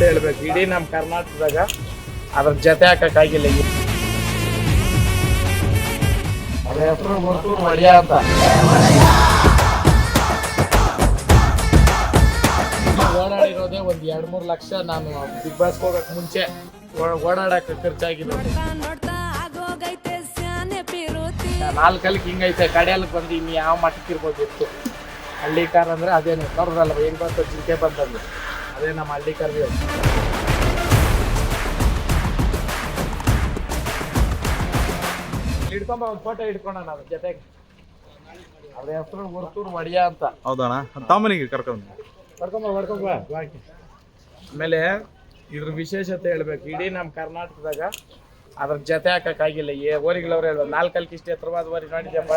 ಅಂತ ಹೇಳ್ಬೇಕು. ಇಡೀ ನಮ್ಮ ಕರ್ನಾಟಕದಾಗ ಅದ್ರ ಜೊತೆ ಹಾಕಕ್ಕಾಗಿಲ್ಲ ಈಗ. ಓಡಾಡಿರೋದೇ ಒಂದು ಎರಡು ಮೂರು ಲಕ್ಷ ನಾನು ಬಿಗ್ ಬಾಸ್ ಹೋಗಕ್ ಮುಂಚೆ ಓಡಾಡಕ್ಕೆ ಖರ್ಚಾಗಿರೋದು. ನಾಲ್ಕಲ್ಲಿ ಹಿಂಗೈತೆ. ಕಡೆಯಲ್ಲಿಗೆ ಬಂದು ಇನ್ನು ಯಾವ ಮಟ್ಟಕ್ಕೆ ಇರ್ಬೋದಿತ್ತು ಹಳ್ಳಿ ಅಂದ್ರೆ ಅದೇನು ಬರೋದಲ್ಲ ಏನ್ ಬಂತು ಜಿಂಕೆ ಬಂದಂದು ಅದೇ ನಮ್ಮ ಹಳ್ಳಿ ಕಾರ್ ಹಿಡ್ಕೊಂಬ ಒಂದು ಫೋಟೋ ಹಿಡ್ಕೊಂಡ ನಾವು ಜೊತೆಗೆ. ಅದ್ರ ಹೆಸರು ಹೊರ್ತೂರು ಮಡಿಯ ಅಂತ. ಹೌದಣ್ಣ. ತಮ್ಮನಿಗೆ ಕರ್ಕೊಂಡು ಕರ್ಕೊಂಬ ಕರ್ಕೊಂಬ ಆಮೇಲೆ ಇದ್ರ ವಿಶೇಷತೆ ಹೇಳ್ಬೇಕು. ಇಡೀ ನಮ್ಮ ಕರ್ನಾಟಕದಾಗ ಅದ್ರ ಜೊತೆ ಹಾಕಕ್ಕಾಗಿಲ್ಲ ಏ ಓರಿಗಳವ್ರು ಹೇಳ್ಬೇಕು. ನಾಲ್ಕಲ್కి ಇಷ್ಟು ಎತ್ತರವಾದ ಓರಿ ನೋಡಿದ್ಯಪ್ಪ.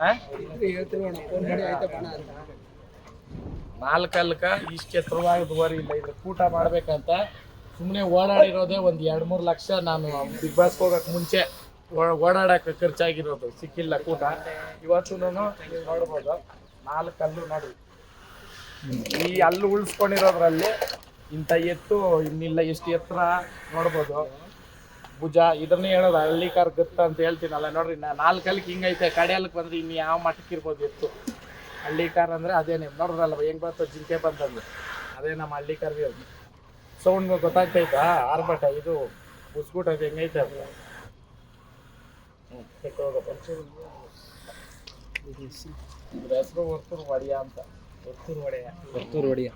ಆ? ನಾಲ್ಕಲ್ಕ ಇಷ್ಟು ಎತ್ತರವಾಗಿ ದುಬಾರಿ ಇಲ್ಲ. ಇದ್ರ ಕೂಟ ಮಾಡ್ಬೇಕಂತ ಸುಮ್ಮನೆ ಓಡಾಡಿರೋದೇ ಒಂದು ಎರಡು ಮೂರು ಲಕ್ಷ ನಾನು ಬಿಗ್ ಬಾಸ್ ಹೋಗಕ್ ಮುಂಚೆ ಓಡಾಡಕ್ಕೆ ಖರ್ಚಾಗಿರೋದು ಸಿಕ್ಕಿಲ್ಲ ಕೂಟ. ಇವತ್ತು ನೀವು ನೋಡ್ಬೋದು, ನಾಲ್ಕಲ್ಲು ನೋಡಿ. ಈ ಅಲ್ಲಿ ಉಳಿಸ್ಕೊಂಡಿರೋದ್ರಲ್ಲಿ ಇಂಥ ಎತ್ತು ಇನ್ನಿಲ್ಲ ಎಷ್ಟು ಎತ್ತರ ನೋಡ್ಬೋದು. ಭುಜ ಇದನ್ನೇ ಹೇಳೋದು ಹಳ್ಳಿಕಾರ್ ಗತ್ತ ಅಂತ ಹೇಳ್ತೀನಲ್ಲ ನೋಡ್ರಿ, ನಾ ಹಿಂಗೈತೆ ಕಡೆಯಲ್ಲಿಗೆ ಬಂದ್ರೆ ಇನ್ನು ಯಾವ ಮಟ್ಟಕ್ಕಿರ್ಬೋದು ಎತ್ತು. ಹಳ್ಳಿ ಕಾರ್ ಅಂದ್ರೆ ಅದೇನೆ ನೋಡ್ರಲ್ಲ ಹೆಂಗ್ ಬಂತು ಜಿಂಕೆ ಬಂತಂದು ಅದೇ ನಮ್ಮ ಹಳ್ಳಿ ಕಾರ್ ಸೌಂಡ್ ಗೊತ್ತಾಗ್ತೈತಾ ಆರ್ಭಟ ಇದು ಉಸ್ಗೂಟ ಅದು ಹೆಂಗೈತೆ ಅಂತ. ಹೆಸರು ಒಡೆಯ ಒಡಿಯ ಅಂತ. ಒಡೆಯ ಒಡಿಯ